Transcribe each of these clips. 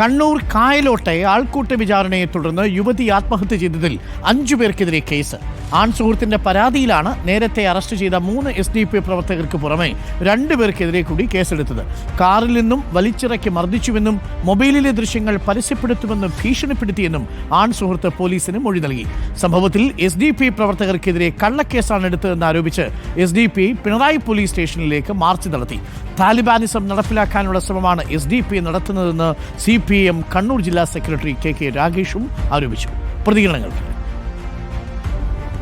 കണ്ണൂർ കായലോട്ടെ ആൾക്കൂട്ട വിചാരണയെ തുടർന്ന് യുവതി ആത്മഹത്യ ചെയ്തതിൽ അഞ്ചു പേർക്കെതിരെ കേസ്. ആൺ സുഹൃത്തിന്റെ പരാതിയിലാണ് നേരത്തെ അറസ്റ്റ് ചെയ്ത മൂന്ന് എസ് ഡി പി പ്രവർത്തകർക്ക് പുറമെ രണ്ടു പേർക്കെതിരെ കൂടി കേസെടുത്തത്. കാറിൽ നിന്നും വലിച്ചിറക്കി മർദ്ദിച്ചുവെന്നും മൊബൈലിലെ ദൃശ്യങ്ങൾ പരസ്യപ്പെടുത്തുമെന്ന് ഭീഷണിപ്പെടുത്തിയെന്നും ആൺ സുഹൃത്ത് പോലീസിന് മൊഴി നൽകി. സംഭവത്തിൽ എസ് ഡി പി പ്രവർത്തകർക്കെതിരെ കള്ളക്കേസാണ് എടുത്തതെന്ന് ആരോപിച്ച് S D P Pinarayi police സ്റ്റേഷനിലേക്ക് മാർച്ച് നടത്തി. താലിബാനിസം നടപ്പിലാക്കാനുള്ള ശ്രമമാണ് എസ് ഡി പി നടത്തുന്നതെന്ന് സി പി എം കണ്ണൂർ ജില്ലാ സെക്രട്ടറി കെ കെ രാഗേഷും ആരോപിച്ചു. പ്രതികരണങ്ങൾ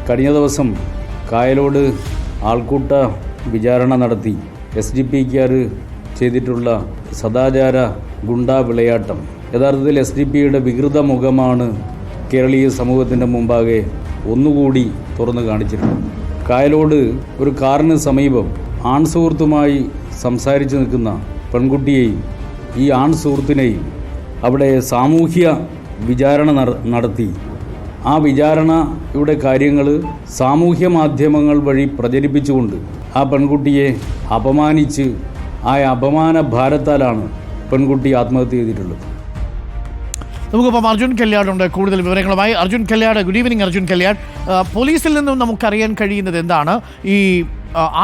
കഴിഞ്ഞ ദിവസം കായലോട് ആൾക്കൂട്ട വിചാരണ നടത്തി എസ് ഡി പിക്കാർ ചെയ്തിട്ടുള്ള സദാചാര ഗുണ്ടാ വിളയാട്ടം. യഥാർത്ഥത്തിൽ എസ് ഡി പിയുടെ വികൃത മുഖമാണ് കേരളീയ സമൂഹത്തിന്റെ മുമ്പാകെ ഒന്നുകൂടി തുറന്നു കാണിച്ചിട്ടുണ്ട് കായലോട് ഒരു കാറിന് സമീപം ആൺ സുഹൃത്തുമായി സംസാരിച്ചു നിൽക്കുന്ന പെൺകുട്ടിയെയും ഈ ആൺ സുഹൃത്തിനെയും അവിടെ സാമൂഹ്യ വിചാരണ നടത്തി. ആ വിചാരണയുടെ കാര്യങ്ങൾ സാമൂഹ്യ മാധ്യമങ്ങൾ വഴി പ്രചരിപ്പിച്ചുകൊണ്ട് ആ പെൺകുട്ടിയെ അപമാനിച്ച് ആ അപമാന ഭാരത്താലാണ് പെൺകുട്ടി ആത്മഹത്യ ചെയ്തിട്ടുള്ളത്. നമുക്കിപ്പം അർജുൻ കല്യാടുണ്ട് കൂടുതൽ വിവരങ്ങളുമായി അർജുൻ കല്യാട് ഗുഡ് ഈവനിങ് അർജുൻ കല്യാട് പോലീസിൽ നിന്നും നമുക്കറിയാൻ കഴിയുന്നത് എന്താണ്? ഈ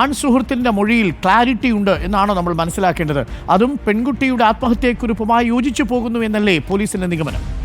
ആൺ സുഹൃത്തിന്റെ മൊഴിയിൽ ക്ലാരിറ്റി ഉണ്ട് എന്നാണ് നമ്മൾ മനസ്സിലാക്കേണ്ടത്. അതും പെൺകുട്ടിയുടെ ആത്മഹത്യക്കുറിപ്പുമായി യോജിച്ചു പോകുന്നു എന്നല്ലേ പോലീസിന്റെ നിഗമനം?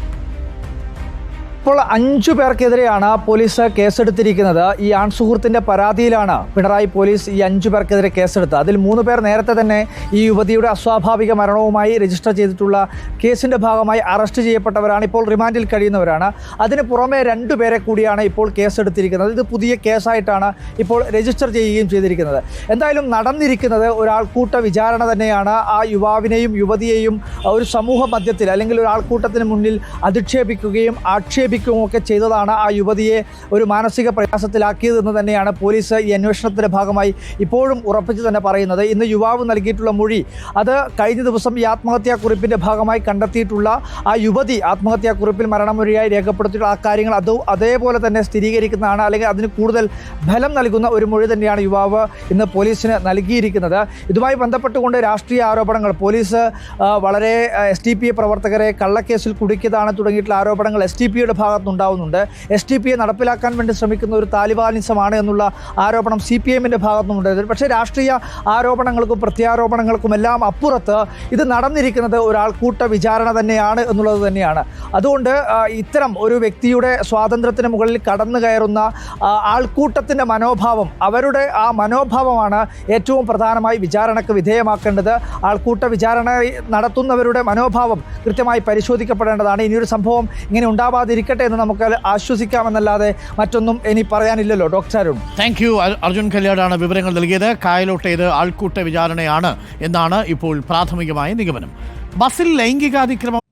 ഇപ്പോൾ അഞ്ചു പേർക്കെതിരെയാണ് പോലീസ് കേസെടുത്തിരിക്കുന്നത്. ഈ ആൺസുഹൃത്തിന്റെ പരാതിയിലാണ് പിണറായി പോലീസ് ഈ അഞ്ചു പേർക്കെതിരെ കേസെടുത്തത്. അതിൽ മൂന്ന് പേർ നേരത്തെ തന്നെ ഈ യുവതിയുടെ അസ്വാഭാവിക മരണവുമായി രജിസ്റ്റർ ചെയ്തിട്ടുള്ള കേസിന്റെ ഭാഗമായി അറസ്റ്റ് ചെയ്യപ്പെട്ടവരാണ് ഇപ്പോൾ റിമാൻഡിൽ കഴിയുന്നവരാണ്. അതിന് പുറമെ രണ്ടു പേരെ കൂടിയാണ് ഇപ്പോൾ കേസെടുത്തിരിക്കുന്നത്. ഇത് പുതിയ കേസായിട്ടാണ് ഇപ്പോൾ രജിസ്റ്റർ ചെയ്യുകയും ചെയ്തിരിക്കുന്നത്. എന്തായാലും നടന്നിരിക്കുന്നത് ഒരാൾക്കൂട്ട വിചാരണ തന്നെയാണ്. ആ യുവാവിനെയും യുവതിയെയും ഒരു സമൂഹ മധ്യത്തിൽ അല്ലെങ്കിൽ ഒരാൾക്കൂട്ടത്തിന് മുന്നിൽ അധിക്ഷേപിക്കുകയും ആക്ഷേപിക്കുകയും ഒക്കെ ചെയ്തതാണ് ആ യുവതിയെ ഒരു മാനസിക പ്രയാസത്തിലാക്കിയതെന്ന് തന്നെയാണ് പോലീസ് ഈ അന്വേഷണത്തിന്റെ ഭാഗമായി ഇപ്പോഴും ഉറപ്പിച്ച് തന്നെ പറയുന്നത്. ഇന്ന് യുവാവ് നൽകിയിട്ടുള്ള മൊഴി അത് കഴിഞ്ഞ ദിവസം ഈ ആത്മഹത്യാക്കുറിപ്പിന്റെ ഭാഗമായി കണ്ടെത്തിയിട്ടുള്ള ആ യുവതി ആത്മഹത്യാക്കുറിപ്പിൽ മരണമൊഴിയായി രേഖപ്പെടുത്തിയിട്ടുള്ള ആ കാര്യങ്ങൾ അത് അതേപോലെ തന്നെ സ്ഥിരീകരിക്കുന്നതാണ്. അല്ലെങ്കിൽ അതിന് കൂടുതൽ ഫലം നൽകുന്ന ഒരു മൊഴി തന്നെയാണ് യുവാവ് ഇന്ന് പോലീസിന് നൽകിയിരിക്കുന്നത്. ഇതുമായി ബന്ധപ്പെട്ടുകൊണ്ട് രാഷ്ട്രീയ ആരോപണങ്ങൾ പോലീസ് വളരെ എസ് ടി പി പ്രവർത്തകരെ കള്ളക്കേസിൽ കുടുക്കിയതാണ് തുടങ്ങിയിട്ടുള്ള ആരോപണങ്ങൾ എസ് ടി പിയുടെ ഭാഗത്തുനിന്നുണ്ടാവുന്നുണ്ട്. എസ് ടി പി എ നടപ്പിലാക്കാൻ വേണ്ടി ശ്രമിക്കുന്ന ഒരു താലിബാനിസമാണ് എന്നുള്ള ആരോപണം സി പി എമ്മിന്റെ ഭാഗത്തുനിന്നുണ്ട്. പക്ഷേ രാഷ്ട്രീയ ആരോപണങ്ങൾക്കും പ്രത്യാരോപണങ്ങൾക്കും എല്ലാം അപ്പുറത്ത് ഇത് നടന്നിരിക്കുന്നത് ഒരാൾക്കൂട്ട വിചാരണ തന്നെയാണ് എന്നുള്ളത് തന്നെയാണ്. അതുകൊണ്ട് ഇത്തരം ഒരു വ്യക്തിയുടെ സ്വാതന്ത്ര്യത്തിന് മുകളിൽ കടന്നു കയറുന്ന ആൾക്കൂട്ടത്തിന്റെ മനോഭാവം അവരുടെ ആ മനോഭാവമാണ് ഏറ്റവും പ്രധാനമായി വിചാരണയ്ക്ക് വിധേയമാക്കേണ്ടത്. ആൾക്കൂട്ട വിചാരണ നടത്തുന്നവരുടെ മനോഭാവം കൃത്യമായി പരിശോധിക്കപ്പെടേണ്ടതാണ്. ഇനിയൊരു സംഭവം ഇങ്ങനെ ഉണ്ടാവാതിരിക്കട്ടെ എന്ന് നമുക്ക് ആശ്വസിക്കാമെന്നല്ലാതെ മറ്റൊന്നും ഇനി പറയാനില്ലല്ലോ. Doctor Arun. Thank you Arjun കല്യാടാണ് വിവരങ്ങൾ നൽകിയത്. കായലോട്ടേത് ആൾക്കൂട്ട വിചാരണയാണ് എന്നാണ് ഇപ്പോൾ പ്രാഥമികമായ നിഗമനം. ബസ്സിൽ ലൈംഗികാതിക്രമം